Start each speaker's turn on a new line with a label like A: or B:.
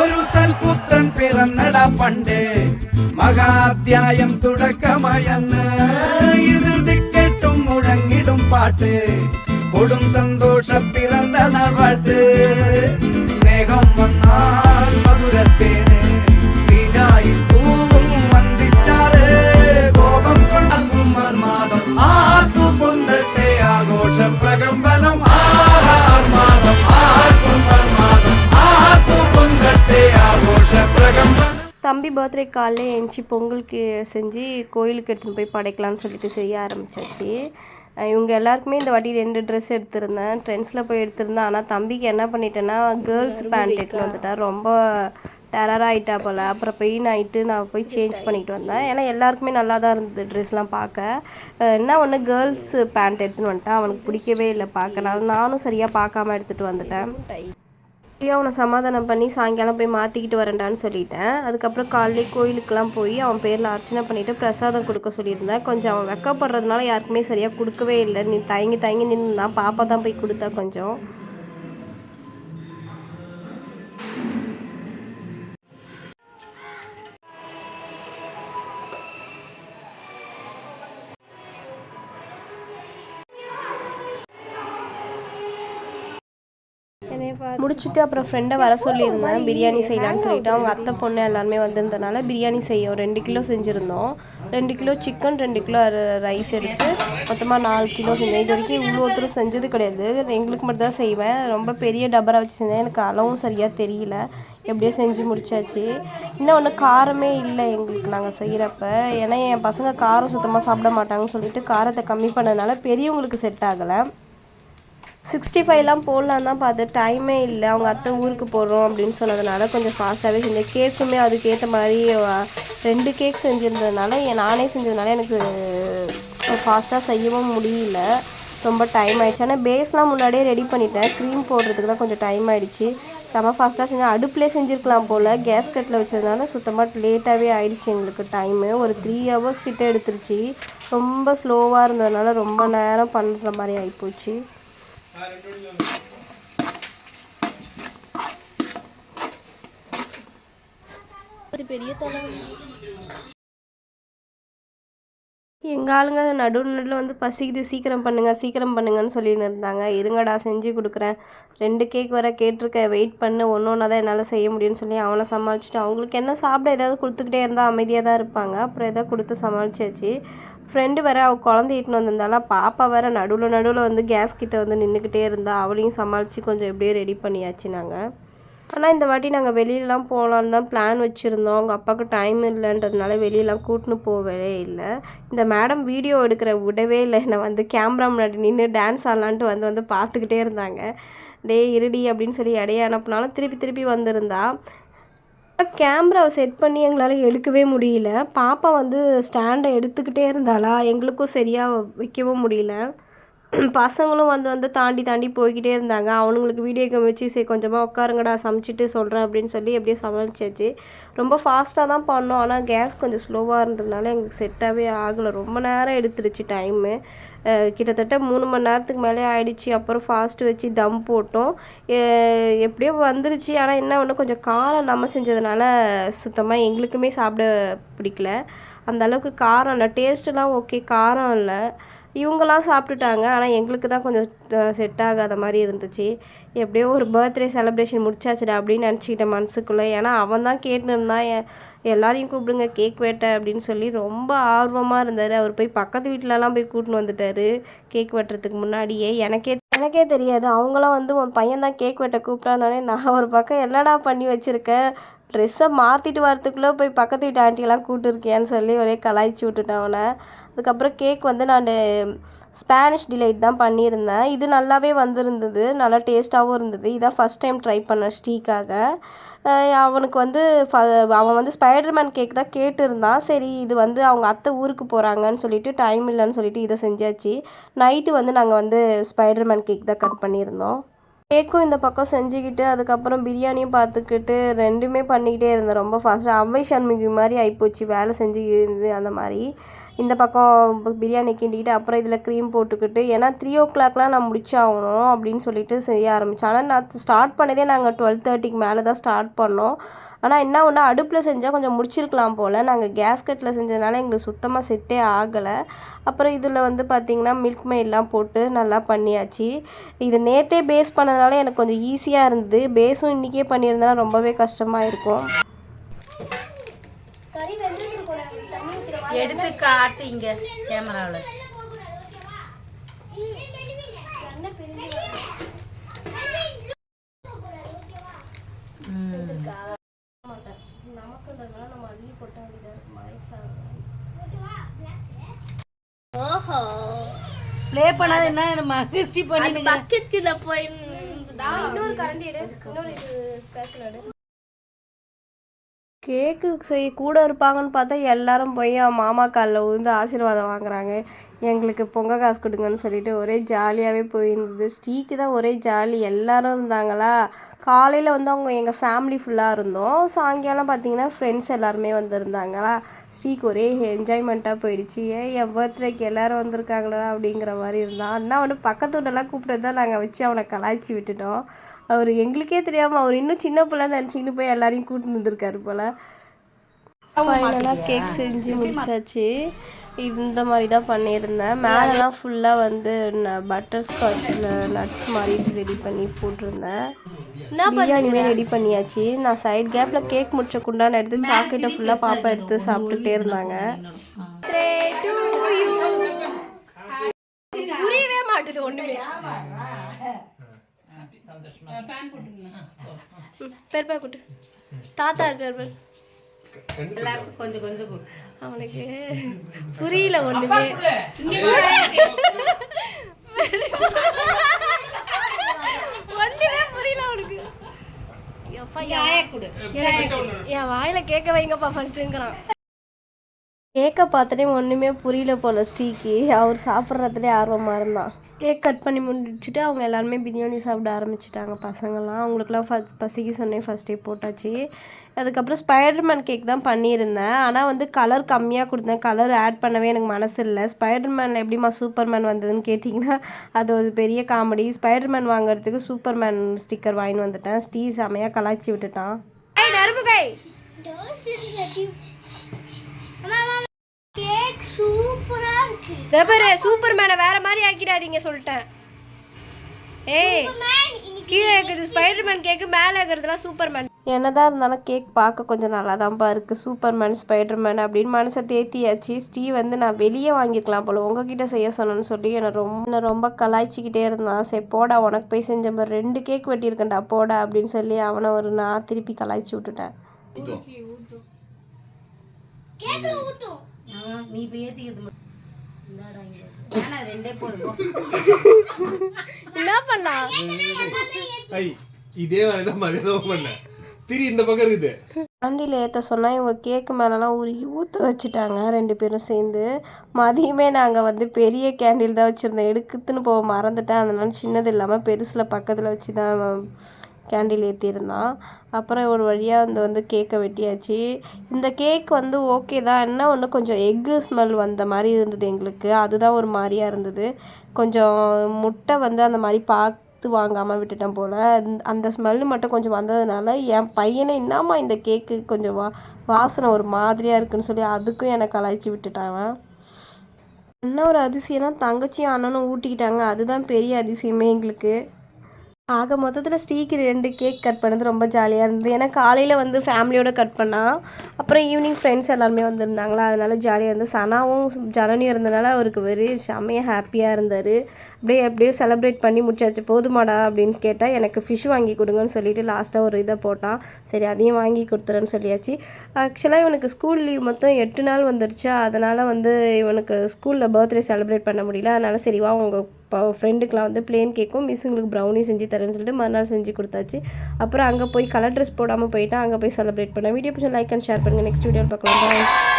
A: ഒരു സൽപുത്രൻ പിറന്നട പണ്ട് മഹാധ്യായം തുടക്കമയന്ന്. ഇത് ദിക്കെട്ടും മുഴങ്ങിടും പാട്ട്. കൊടും സന്തോഷ പിറന്ന നാൾ സ്നേഹം വന്നാൽ മധുരത്തേന്
B: பர்த்டே காலைல எழுந்துச்சி பொங்கலுக்கு செஞ்சு கோயிலுக்கு எடுத்துன்னு போய் படைக்கலான்னு சொல்லிட்டு செய்ய ஆரம்பிச்சாச்சு. அஹ் இவங்க எல்லாருக்குமே இந்த வாட்டி ரெண்டு ட்ரெஸ் எடுத்திருந்தேன். ட்ரெண்ட்ஸில் போய் எடுத்திருந்தேன். ஆனால் தம்பிக்கு என்ன பண்ணிட்டேன்னா கேர்ள்ஸ் பேண்ட் எடுத்துன்னு வந்துட்டேன் ரொம்ப டெரர் ஆகிட்டா போல். அப்புறம் பெயின் ஆகிட்டு நான் போய் சேஞ்ச் பண்ணிட்டு வந்தேன். ஏன்னா எல்லாருக்குமே நல்லா தான் இருந்தது ட்ரெஸ்லாம் பார்க்க. என்ன ஒன்று கேர்ள்ஸ் பேண்ட் எடுத்துன்னு வந்துட்டேன் அவனுக்கு பிடிக்கவே இல்லை பார்க்க. நான் நானும் சரியாக பார்க்காம எடுத்துகிட்டு வந்துட்டேன். அப்படியே அவனை சமாதானம் பண்ணி சாயங்காலம் போய் மாற்றிக்கிட்டு வரேன்டான்னு சொல்லிட்டேன். அதுக்கப்புறம் காலையிலே கோயிலுக்கெல்லாம் போய் அவன் பேரில் அர்ச்சனை பண்ணிவிட்டு பிரசாதம் கொடுக்க சொல்லியிருந்தேன். கொஞ்சம் அவன் வெக்கப்படுறதுனால யாருக்குமே சரியாக கொடுக்கவே இல்லை நீ தயங்கி தயங்கி நின்றுதான் பாப்பா தான் போய் கொடுத்தா கொஞ்சம். முடிச்சுட்டு அப்புறம் ஃப்ரெண்டை வர சொல்லியிருந்தேன். பிரியாணி செய்யலான்னு சொல்லிட்டு. அவங்க அத்தை பொண்ணு எல்லாருமே வந்திருந்தனால பிரியாணி செய்யும் ரெண்டு கிலோ செஞ்சுருந்தோம். ரெண்டு கிலோ சிக்கன் ரெண்டு கிலோ ரைஸ் எடுத்து மொத்தமாக நாலு கிலோ செஞ்சேன். இது வரைக்கும் இவ்வளோத்தரும் செஞ்சது கிடையாது. எங்களுக்கு மட்டும் தான் செய்வேன். ரொம்ப பெரிய டபரா வச்சு செஞ்சேன். எனக்கு அளவும் சரியாக தெரியல. எப்படியோ செஞ்சு முடிச்சாச்சு. இன்னும் ஒன்று காரமே இல்லை எங்களுக்கு நாங்கள் செய்கிறப்ப ஏன்னா என் பசங்க காரம் சுத்தமாக சாப்பிட மாட்டாங்கன்னு சொல்லிட்டு காரத்தை கம்மி பண்ணதுனால பெரியவங்களுக்கு செட் ஆகலை. சிக்ஸ்டி ஃபைவ்லாம் போடலாம் தான் பார்த்து டைமே இல்லை. அவங்க அத்தை ஊருக்கு போகிறோம் அப்படின்னு சொன்னதுனால கொஞ்சம் ஃபாஸ்ட்டாகவே செஞ்சேன். கேக்குமே அதுக்கேற்ற மாதிரி ரெண்டு கேக் செஞ்சுருந்ததுனால என் நானே செஞ்சதுனால எனக்கு ஃபாஸ்ட்டாக செய்யவும் முடியல. ரொம்ப டைம் ஆயிடுச்சு. ஆனால் பேஸ்லாம் முன்னாடியே ரெடி பண்ணிட்டேன். க்ரீம் போடுறதுக்கு தான் கொஞ்சம் டைம் ஆயிடுச்சு. செம ஃபாஸ்ட்டாக செஞ்சேன். அடுப்புலேயே செஞ்சுருக்கலாம் போல். கேஸ் கட்டில் வச்சதுனால சுத்தமாக லேட்டாகவே ஆயிடுச்சு எங்களுக்கு டைமு ஒரு த்ரீ ஹவர்ஸ் கிட்டே எடுத்துருச்சு. ரொம்ப ஸ்லோவாக இருந்ததுனால ரொம்ப நேரம் பண்ணுற மாதிரி ஆகிப்போச்சு ஒரு பெரிய தலை எங்கள் ஆளுங்க நடு நடுவில் வந்து பசிக்குது சீக்கிரம் பண்ணுங்க சீக்கிரம் பண்ணுங்கன்னு சொல்லின்னு இருந்தாங்க. இருங்கடா செஞ்சு கொடுக்குறேன். ரெண்டு கேக் வர கேட்டிருக்க வெயிட் பண்ணு. ஒன்று ஒன்றா தான் என்னால் செய்ய முடியும்னு சொல்லி அவனை சமாளிச்சுட்டு அவங்களுக்கு என்ன சாப்பிட ஏதாவது கொடுத்துக்கிட்டே இருந்தால் அமைதியாக தான் இருப்பாங்க. அப்புறம் எதாவது கொடுத்து சமாளிச்சாச்சு. ஃப்ரெண்டு வேற அவள் குழந்தை இட்டுன்னு வந்திருந்தால பாப்பா வேற நடுவில் நடுவில் வந்து கேஸ் கிட்டே வந்து நின்றுக்கிட்டே இருந்தா அவளையும் சமாளித்து கொஞ்சம் எப்படியோ ரெடி பண்ணியாச்சு நாங்கள் ஆனால் இந்த வாட்டி நாங்கள் வெளியிலலாம் போகலான்னு தான் பிளான் வச்சுருந்தோம். அவங்க அப்பாவுக்கு டைம் இல்லைன்றதுனால வெளியெலாம் கூட்டின்னு போகவே இல்லை. இந்த மேடம் வீடியோ எடுக்கிற விடவே இல்லை. என்னை வந்து கேமரா முன்னாடி நின்று டான்ஸ் ஆடலான்ட்டு வந்து வந்து பார்த்துக்கிட்டே இருந்தாங்க. டேய் இருடி அப்படின்னு சொல்லி இடையே அனுப்புனாலும் திருப்பி திருப்பி வந்திருந்தா. கேமராவை செட் பண்ணி எங்களால் எடுக்கவே முடியல. பாப்பா வந்து ஸ்டாண்டை எடுத்துக்கிட்டே இருந்தாளா? எங்களுக்கும் சரியாக வைக்கவும் முடியல. பசங்களும் வந்து வந்து தாண்டி தாண்டி போய்கிட்டே இருந்தாங்க. அவனுங்களுக்கு வீடியோ கேம் வச்சு சரி கொஞ்சமாக உட்காருங்கடா சமைச்சிட்டு சொல்கிறேன் அப்படின்னு சொல்லி எப்படியோ சமைச்சாச்சு ரொம்ப ஃபாஸ்ட்டாக தான் பண்ணோம். ஆனால் கேஸ் கொஞ்சம் ஸ்லோவாக இருந்ததுனால எங்களுக்கு செட்டாகவே ஆகலை. ரொம்ப நேரம் எடுத்துருச்சு டைமு கிட்டத்தட்ட மூணு மணி நேரத்துக்கு மேலே ஆயிடுச்சு. அப்புறம் ஃபாஸ்ட்டு வச்சு தம் போட்டோம். எப்படியோ வந்துருச்சு. ஆனால் என்ன ஒன்று கொஞ்சம் காரம் நம்ம செஞ்சதுனால சுத்தமாக எங்களுக்குமே சாப்பிட பிடிக்கல. அந்த அளவுக்கு காரம் இல்லை. டேஸ்ட்டுலாம் ஓகே காரம் இல்லை. இவங்கெல்லாம் சாப்பிட்டுட்டாங்க. ஆனால் எங்களுக்கு தான் கொஞ்சம் செட் ஆகாத மாதிரி இருந்துச்சு. எப்படியோ ஒரு பர்த்டே செலிப்ரேஷன் முடிச்சாச்சுடா அப்படின்னு நினச்சிக்கிட்டேன் மனசுக்குள்ளே. ஏன்னா அவன் தான் கேட்டுன்னு எல்லாரையும் கூப்பிடுங்க கேக் வெட்ட அப்படின்னு சொல்லி ரொம்ப ஆர்வமாக இருந்தார். அவர் போய் பக்கத்து வீட்டிலலாம் போய் கூட்டின்னு வந்துட்டார் கேக் வெட்டுறதுக்கு முன்னாடியே. எனக்கே எனக்கே தெரியாது. அவங்களாம் வந்து உன் பையன் தான் கேக் வெட்ட கூப்பிட்டானே நான் ஒரு பக்கம் என்னடா பண்ணி வச்சுருக்கேன் ட்ரெஸ்ஸை மாற்றிட்டு வரத்துக்குள்ளே போய் பக்கத்து வீட்டு ஆண்டியெல்லாம் கூப்பிட்டுருக்கியான்னு சொல்லி ஒரே கலாய்ச்சி விட்டுட்டேன் அவனை. அதுக்கப்புறம் கேக் வந்து நான் ஸ்பானிஷ் டிலைட் தான் பண்ணியிருந்தேன். இது நல்லாவே வந்திருந்தது. நல்லா டேஸ்ட்டாகவும் இருந்தது. இதான் ஃபஸ்ட் டைம் ட்ரை பண்ணேன் ஸ்டீக்காக. அவனுக்கு வந்து ஃப- அவன் வந்து ஸ்பைடர்மேன் கேக் தான் கேட்டிருந்தான். சரி இது வந்து அவங்க அத்தை ஊருக்கு போகிறாங்கன்னு சொல்லிட்டு டைம் இல்லைன்னு சொல்லிட்டு இதை செஞ்சாச்சு. நைட்டு வந்து நாங்கள் வந்து ஸ்பைடர்மேன் கேக் தான் கட் பண்ணியிருந்தோம். கேக்கும் இந்த பக்கம் செஞ்சுக்கிட்டு அதுக்கப்புறம் பிரியாணியும் பார்த்துக்கிட்டு ரெண்டுமே பண்ணிக்கிட்டே இருந்தேன் ரொம்ப ஃபாஸ்ட்டாக அவ்வை சண்முகி மாதிரி ஆகிப்போச்சு வேலை செஞ்சு அந்த மாதிரி. இந்த பக்கம் பிரியாணி கிண்டிக்கிட்டு அப்புறம் இதில் க்ரீம் போட்டுக்கிட்டு ஏன்னா த்ரீ ஓ கிளாக்லாம் நான் முடிச்சாகணும் அப்படின்னு சொல்லிட்டு செய்ய ஆரம்பித்தேன் ஆனால் நான் ஸ்டார்ட் பண்ணதே நாங்கள் டுவெல் தேர்ட்டிக்கு மேலே தான் ஸ்டார்ட் பண்ணோம். ஆனால் என்ன ஒன்று அடுப்பில் செஞ்சால் கொஞ்சம் முடிச்சிருக்கலாம் போல். நாங்கள் கேஸ்கட்டில் செஞ்சதுனால எங்களுக்கு சுத்தமாக செட்டே ஆகலை. அப்புறம் இதில் வந்து பார்த்திங்கன்னா மில்க் மெய்ட்லாம் போட்டு நல்லா பண்ணியாச்சு. இது நேற்றே பேஸ் பண்ணதுனால எனக்கு கொஞ்சம் ஈஸியாக இருந்தது. பேஸும் இன்றைக்கே பண்ணியிருந்தா ரொம்பவே கஷ்டமாக இருக்கும்.
C: எடுத்து காட்டு இங்க கேமராவில் ப்ளே பண்ணாது என்ன? நம்ம ஹிஸ்ட்ரி பண்ணிட்டு
D: பக்கெட்ல போய்
B: இன்னொரு கரண்டி எடு. இன்னொரு ஸ்பேஷல் எடு. கேக்கு செய் கூட இருப்பாங்கன்னு பார்த்தா எல்லாரும் போய் அவன் மாமா காலில் விழுந்து ஆசீர்வாதம் வாங்குறாங்க. எங்களுக்கு பொங்க காசு கொடுங்கன்னு சொல்லிட்டு ஒரே ஜாலியாகவே போயிருந்தது. ஸ்ரீக்கு தான் ஒரே ஜாலி. எல்லாரும் இருந்தாங்களா? காலையில் வந்து அவங்க எங்கள் ஃபேமிலி ஃபுல்லாக இருந்தோம். சாயங்காலம் பார்த்தீங்கன்னா ஃப்ரெண்ட்ஸ் எல்லாருமே வந்திருந்தாங்களா? ஸ்ரீக்கு ஒரே என்ஜாய்மெண்ட்டாக போயிடுச்சு. ஏ என் பர்த்டேக்கு எல்லோரும் வந்திருக்காங்களா? அப்படிங்கிற மாதிரி இருந்தான். அண்ணா வந்து பக்கத்து வீட்டெல்லாம் கூப்பிட்டு தான் நாங்கள் வச்சு அவனை கலாய்ச்சி விட்டுட்டோம். அவர் எங்களுக்கே தெரியாமல் அவர் இன்னும் சின்ன பிள்ளைன்னு நினச்சிக்கிட்டு போய் எல்லாரையும் கூட்டின்னு வந்திருக்காரு போல். ஃபைனலாக கேக் செஞ்சு முடிச்சாச்சு. இந்த மாதிரி தான் பண்ணியிருந்தேன். மேலெலாம் ஃபுல்லாக வந்து பட்டர் ஸ்காட்சில் நட்ஸ் மாதிரி ரெடி பண்ணி போட்டிருந்தேன். பிரியாணியுமே ரெடி பண்ணியாச்சு. நான் சைட் கேப்பில் கேக் முடிச்ச குண்டான எடுத்து சாக்லேட்டை ஃபுல்லாக பாப்பா எடுத்து சாப்பிட்டுட்டே இருந்தாங்க.
D: புரியவே மாட்டுது பெருப்பா குட்டு. தாத்தா இருக்காரு பாரு.
C: எல்லாருக்கும் கொஞ்சம் கொஞ்சம் கொடு
D: அவனுக்கு புரியல ஒண்ணுமே. ஒண்ணுமே புரியல அவனுக்கு. என் வாயில கேட்க வைங்கப்பா ஃபர்ஸ்ட்டுங்கிறான்.
B: கேக்கை பார்த்துட்டே ஒன்றுமே புரியல போல ஸ்ரீக்கு. அவர் சாப்பிட்றதுலே ஆர்வமாக இருந்தான். கேக் கட் பண்ணி முடிச்சுட்டு அவங்க எல்லாருமே பிரியாணி சாப்பிட ஆரம்பிச்சிட்டாங்க பசங்கள்லாம். அவங்களுக்குலாம் ஃபஸ்ட் பசிக்கு சொன்னேன் ஃபஸ்ட்டே போட்டாச்சு. அதுக்கப்புறம் ஸ்பைடர்மேன் கேக் தான் பண்ணியிருந்தேன். ஆனால் வந்து கலர் கம்மியாக கொடுத்தேன். கலர் ஆட் பண்ணவே எனக்கு மனசு இல்லை. ஸ்பைடர்மேன் எப்படிம்மா சூப்பர்மேன் வந்ததுன்னு கேட்டிங்கன்னா அது ஒரு பெரிய காமெடி ஸ்பைடர்மேன் வாங்குறதுக்கு சூப்பர்மேன் ஸ்டிக்கர் வாங்கிட்டு வந்துட்டேன். ஸ்டீ செமையாக கலாய்ச்சி விட்டுட்டான்.
D: இருக்கு
B: இதோ பாரு சூப்பர்மேனை வேற மாதிரி ஆக்கிடாதீங்க சொல்லிட்டேன். ஏய் கீழே இருக்கிறது ஸ்பைடர்மேன் கேக்கு மேலே இருக்கிறதுலாம் சூப்பர்மேன் என்னதான் இருந்தாலும் கேக் பார்க்க கொஞ்சம் நல்லா தான்ப்பா இருக்குது சூப்பர்மேன் ஸ்பைடர்மேன் அப்படின்னு மனசை தேத்தியாச்சு. ஸ்டீ வந்து நான் வெளியே வாங்கியிருக்கலாம் போல உங்ககிட்ட செய்ய சொன்னேன்னு சொல்லி என்னை ரொம்ப என்னை ரொம்ப கலாய்ச்சிக்கிட்டே இருந்தான். சரி போடா உனக்கு போய் செஞ்ச பாரு. ரெண்டு கேக் வெட்டியிருக்கேன்டா போடா அப்படின்னு சொல்லி அவனை ஒரு நான் திருப்பி கலாய்ச்சி விட்டுட்டேன்.
C: ஆ, நீ
B: என்ன பண்ணா?
E: ஐ இதே வேலை தான் மதியானம் பண்ணேன் திரி இந்த பக்கம் இருக்குது.
B: வண்டியில் ஏற்ற சொன்னால் இவங்க கேக்கு மேலெலாம் உருகி ஊற்ற வச்சுட்டாங்க ரெண்டு பேரும் சேர்ந்து. மதியமே நாங்கள் வந்து பெரிய கேண்டில் தான் வச்சுருந்தோம் எடுக்குத்துன்னு போக மறந்துட்டேன். அதனால சின்னது இல்லாமல் பெருசில் பக்கத்தில் வச்சு தான் கேண்டில் ஏற்றியிருந்தான் அப்புறம் ஒரு வழியாக வந்து வந்து கேக்கை வெட்டியாச்சு. இந்த கேக் வந்து ஓகே தான். என்ன ஒன்று கொஞ்சம் எக்கு ஸ்மெல் வந்த மாதிரி இருந்தது எங்களுக்கு. அதுதான் ஒரு மாதிரியாக இருந்தது. கொஞ்சம் முட்டை வந்து அந்த மாதிரி பார்த்து வாங்காமல் விட்டுட்டேன் போல். அந்த- அந்த ஸ்மெல்லு மட்டும் கொஞ்சம் வந்ததுனால என் பையனை என்னம்மா இந்த கேக்கு கொஞ்சம் வா வாசனை ஒரு மாதிரியாக இருக்குன்னு சொல்லி அதுக்கும் என்னை கலாய்ச்சி விட்டுட்டான் என்ன ஒரு அதிசயம்னா தங்கச்சியும் அண்ணனும் ஊட்டிக்கிட்டாங்க. அதுதான் பெரிய அதிசயமே எங்களுக்கு. ஆக மொத்தத்தில் ஸ்ரீக்கு ரெண்டு கேக் கட் பண்ணது ரொம்ப ஜாலியாக இருந்தது. ஏன்னா காலையில் வந்து ஃபேமிலியோட கட் பண்ணால் அப்புறம் ஈவினிங் ஃப்ரெண்ட்ஸ் எல்லாருமே வந்திருந்தாங்களா? அதனால ஜாலியாக இருந்தது சனாவும் ஜனனியும் இருந்தனால அவருக்கு வெறி செம்மையாக ஹாப்பியாக இருந்தார். அப்படியே அப்படியே செலிப்ரேட் பண்ணி முடிச்சாச்சு. போதுமாடா அப்படின்னு கேட்டால் எனக்கு ஃபிஷ் வாங்கி கொடுங்கன்னு சொல்லிட்டு லாஸ்ட்டாக ஒரு இதை போட்டான். சரி அதையும் வாங்கி கொடுத்துறேன்னு சொல்லியாச்சு. ஆக்சுவலாக இவனுக்கு ஸ்கூல் லீவ் மொத்தம் எட்டு நாள் வந்துருச்சா. அதனால் வந்து இவனுக்கு ஸ்கூலில் பர்த்டே செலிப்ரேட் பண்ண முடியல. அதனால் சரிவா உங்கள் ஃப்ரெண்டுக்கெலாம் வந்து பிளேன் கேக்கும் மிஸ்ஸுங்களுக்கு ப்ரௌனி செஞ்சு தரேன்னு சொல்லிட்டு மறுநாள் செஞ்சு கொடுத்தாச்சு. அப்புறம் அங்கே போய் கலர் ட்ரெஸ் போடாமல் போயிட்டு அங்கே போய் செலிப்ரேட் பண்ணேன் வீடியோ பிடிச்ச லைக் அண்ட் ஷேர் பண்ணுங்கள் நெக்ஸ்ட் வீடியோ பார்க்கலாம். பாய்